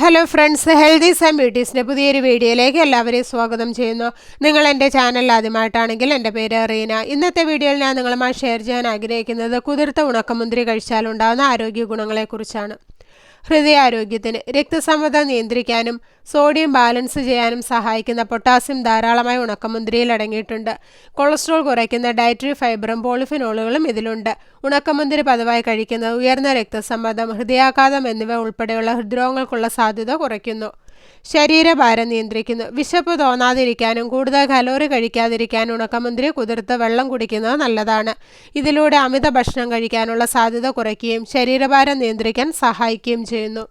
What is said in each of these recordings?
Hello friends healthies and ബ്യൂട്ടീസിന്റെ പുതിയൊരു വീഡിയോയിലേക്ക് എല്ലാവരെയും സ്വാഗതം ചെയ്യുന്നു. നിങ്ങൾ എന്റെ ചാനൽ ആദ്യമായിട്ടാണെങ്കിൽ എന്റെ പേര് റീന. ഇന്നത്തെ വീഡിയോയിൽ ഞാൻ നിങ്ങളുമായി ഷെയർ ചെയ്യാൻ ആഗ്രഹിക്കുന്നത് കുതിർത്ത ഉണക്കമുന്തിരി കഴിച്ചാൽ ഉണ്ടാകുന്ന ആരോഗ്യ ഗുണങ്ങളെക്കുറിച്ചാണ്. ഹൃദയാരോഗ്യത്തിന് രക്തസമ്മത നിയന്ത്രിക്കാനും സോഡിയം ബാലൻസ് ചെയ്യാനും സഹായിക്കുന്ന പൊട്ടാസ്യം ധാരാളമായി ഉണക്കമുന്തിരിയിൽ അടങ്ങിയിട്ടുണ്ട്. കൊളസ്ട്രോൾ കുറയ്ക്കുന്ന ഡയറ്ററി ഫൈബറും പോളിഫിനോളുകളും ഇതിലുണ്ട്. ഉണക്കമുന്തിരി പതിവായി കഴിക്കുന്നത് ഉയർന്ന രക്തസമ്മർദ്ദം ഹൃദയാഘാതം എന്നിവ ഉൾപ്പെടെയുള്ള ഹൃദ്രോഗങ്ങൾക്കുള്ള സാധ്യത കുറയ്ക്കുന്നു. ശരീരഭാരം നിയന്ത്രിക്കുന്നു. വിശപ്പ് തോന്നാതിരിക്കാനും കൂടുതൽ കലോറി കഴിക്കാതിരിക്കാനും ഉണക്കമുന്തിരി കുതിർത്ത് വെള്ളം കുടിക്കുന്നത് നല്ലതാണ്. ഇതിലൂടെ അമിത ഭക്ഷണം കഴിക്കാനുള്ള സാധ്യത കുറയ്ക്കുകയും ശരീരഭാരം നിയന്ത്രിക്കാൻ സഹായിക്കുകയും ചെയ്യുന്നു.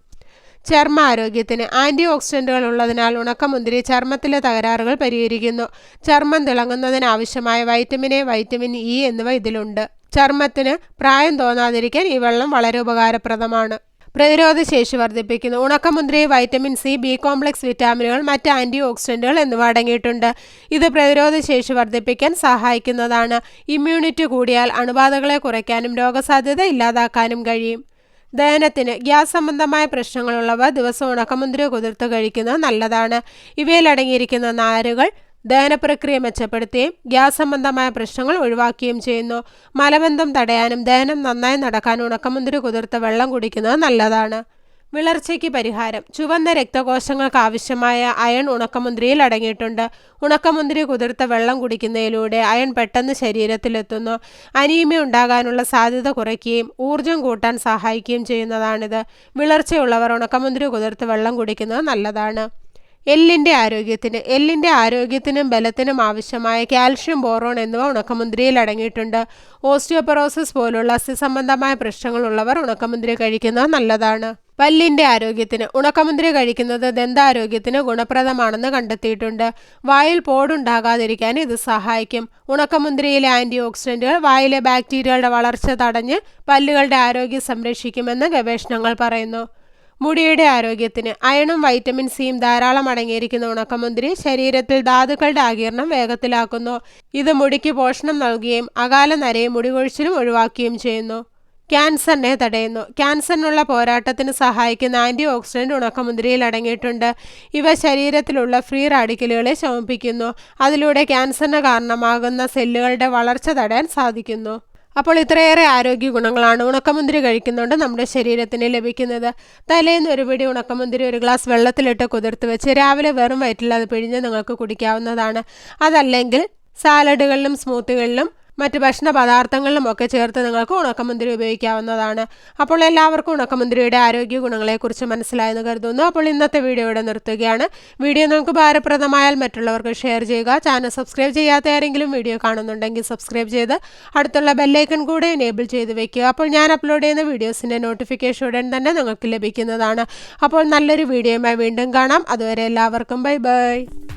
ചർമ്മ ആരോഗ്യത്തിന് ആന്റി ഓക്സിഡന്റുകൾ ഉള്ളതിനാൽ ഉണക്കമുന്തിരി ചർമ്മത്തിലെ തകരാറുകൾ പരിഹരിക്കുന്നു. ചർമ്മം തിളങ്ങുന്നതിനാവശ്യമായ വൈറ്റമിൻ എ വൈറ്റമിൻ ഇ എന്നിവ ഇതിലുണ്ട്. ചർമ്മത്തിന് പ്രായം തോന്നാതിരിക്കാൻ ഈ വെള്ളം വളരെ ഉപകാരപ്രദമാണ്. പ്രതിരോധ ശേഷി വർദ്ധിപ്പിക്കുന്നു. ഉണക്കമുന്തിരി വൈറ്റമിൻ സി ബി കോംപ്ലക്സ് വിറ്റാമിനുകൾ മറ്റ് ആന്റി ഓക്സിഡന്റുകൾ എന്നിവ അടങ്ങിയിട്ടുണ്ട്. ഇത് പ്രതിരോധ ശേഷി വർദ്ധിപ്പിക്കാൻ സഹായിക്കുന്നതാണ്. ഇമ്മ്യൂണിറ്റി കൂടിയാൽ അണുബാധകളെ കുറയ്ക്കാനും രോഗസാധ്യത ഇല്ലാതാക്കാനും കഴിയും. ദഹനത്തിന് ഗ്യാസ് സംബന്ധമായ പ്രശ്നങ്ങളുള്ളവ ദിവസം ഉണക്കമുന്തിരി കുതിർത്ത് കഴിക്കുന്നത് നല്ലതാണ്. ഇവയിൽ അടങ്ങിയിരിക്കുന്ന നാരുകൾ ദഹനപ്രക്രിയ മെച്ചപ്പെടുത്തുകയും ഗ്യാസ് സംബന്ധമായ പ്രശ്നങ്ങൾ ഒഴിവാക്കുകയും ചെയ്യുന്നു. മലബന്ധം തടയാനും ദഹനം നന്നായി നടക്കാനും ഉണക്കമുന്തിരി കുതിർത്ത വെള്ളം കുടിക്കുന്നത് നല്ലതാണ്. വിളർച്ചയ്ക്ക് പരിഹാരം. ചുവന്ന രക്തകോശങ്ങൾക്ക് ആവശ്യമായ അയൺ ഉണക്കമുന്തിരിയിൽ അടങ്ങിയിട്ടുണ്ട്. ഉണക്കമുന്തിരി കുതിർത്ത വെള്ളം കുടിക്കുന്നതിലൂടെ അയൺ പെട്ടെന്ന് ശരീരത്തിലെത്തുന്നു. അനീമിയ ഉണ്ടാകാനുള്ള സാധ്യത കുറയ്ക്കുകയും ഊർജം കൂട്ടാൻ സഹായിക്കുകയും ചെയ്യുന്നതാണിത്. വിളർച്ചയുള്ളവർ ഉണക്കമുന്തിരി കുതിർത്ത് വെള്ളം കുടിക്കുന്നത് നല്ലതാണ്. എല്ലിന്റെ ആരോഗ്യത്തിന് എല്ലിന്റെ ആരോഗ്യത്തിനും ബലത്തിനും ആവശ്യമായ കാൽഷ്യം ബോറോൺ എന്നിവ ഉണക്കമുന്തിരിയിൽ അടങ്ങിയിട്ടുണ്ട്. ഓസ്റ്റിയോപൊറോസിസ് പോലുള്ള അസ്ഥി അസ്ഥിസംബന്ധമായ പ്രശ്നങ്ങളുള്ളവർ ഉണക്കമുന്തിരി കഴിക്കുന്നത് നല്ലതാണ്. പല്ലിന്റെ ആരോഗ്യത്തിന് ഉണക്കമുന്തിരി കഴിക്കുന്നത് ദന്താരോഗ്യത്തിന് ഗുണപ്രദമാണെന്ന് കണ്ടെത്തിയിട്ടുണ്ട്. വായിൽ പോടുണ്ടാകാതിരിക്കാൻ ഇത് സഹായിക്കും. ഉണക്കമുന്തിരിയിലെ ആന്റി ഓക്സിഡന്റുകൾ വായിലെ ബാക്ടീരിയകളുടെ വളർച്ച തടഞ്ഞ് പല്ലുകളുടെ ആരോഗ്യം സംരക്ഷിക്കുമെന്ന് ഗവേഷണങ്ങൾ പറയുന്നു. മുടിയുടെ ആരോഗ്യത്തിന് അയണും വൈറ്റമിൻ സിയും ധാരാളം അടങ്ങിയിരിക്കുന്ന ഉണക്കമുന്തിരി ശരീരത്തിൽ ധാതുക്കളുടെ ആകീർണം വേഗത്തിലാക്കുന്നു. ഇത് മുടിക്ക് പോഷണം നൽകുകയും അകാല നരയും മുടികൊഴിച്ചിലും ഒഴിവാക്കുകയും ചെയ്യുന്നു. ക്യാൻസറിനെ തടയുന്നു. ക്യാൻസറിനുള്ള പോരാട്ടത്തിന് സഹായിക്കുന്ന ആന്റി ഓക്സിഡന്റ് ഉണക്കമുന്തിരിയിൽ അടങ്ങിയിട്ടുണ്ട്. ഇവ ശരീരത്തിലുള്ള ഫ്രീ റാഡിക്കലുകളെ ശമിപ്പിക്കുന്നു. അതിലൂടെ ക്യാൻസറിന് കാരണമാകുന്ന സെല്ലുകളുടെ വളർച്ച തടയാൻ സാധിക്കുന്നു. അപ്പോൾ ഇത്രയേറെ ആരോഗ്യ ഗുണങ്ങളാണ് ഉണക്കമുന്തിരി കഴിക്കുന്നുണ്ട് നമ്മുടെ ശരീരത്തിന് ലഭിക്കുന്നത്. തലേന്ന് ഒരു പിടി ഉണക്കമുന്തിരി ഒരു ഗ്ലാസ് വെള്ളത്തിലിട്ട് കുതിർത്ത് വെച്ച് രാവിലെ വെറും വയറ്റിൽ അത് പിഴിഞ്ഞ് നിങ്ങൾക്ക് കുടിക്കാവുന്നതാണ്. അതല്ലെങ്കിൽ സാലഡുകളിലും സ്മൂത്തികളിലും മറ്റ് ഭക്ഷണ പദാർത്ഥങ്ങളിലും ഒക്കെ ചേർത്ത് നിങ്ങൾക്ക് ഉണക്കമുന്തിരി ഉപയോഗിക്കാവുന്നതാണ്. അപ്പോൾ എല്ലാവർക്കും ഉണക്കമുന്തിരിയുടെ ആരോഗ്യ ഗുണങ്ങളെക്കുറിച്ച് മനസ്സിലായെന്ന് കരുതുന്നു. അപ്പോൾ ഇന്നത്തെ വീഡിയോ ഇവിടെ നിർത്തുകയാണ്. വീഡിയോ നിങ്ങൾക്ക് ഭാരപ്രദമായാൽ മറ്റുള്ളവർക്ക് ഷെയർ ചെയ്യുക. ചാനൽ സബ്സ്ക്രൈബ് ചെയ്യാത്ത ആരെങ്കിലും വീഡിയോ കാണുന്നുണ്ടെങ്കിൽ സബ്സ്ക്രൈബ് ചെയ്ത് അടുത്തുള്ള ബെല്ലൈക്കൺ കൂടെ എനേബിൾ ചെയ്ത് വെക്കുക. അപ്പോൾ ഞാൻ അപ്ലോഡ് ചെയ്യുന്ന വീഡിയോസിന്റെ നോട്ടിഫിക്കേഷൻ ഉടൻ തന്നെ നിങ്ങൾക്ക് ലഭിക്കുന്നതാണ്. അപ്പോൾ നല്ലൊരു വീഡിയോയുമായി വീണ്ടും കാണാം. അതുവരെ എല്ലാവർക്കും ബൈ ബൈ.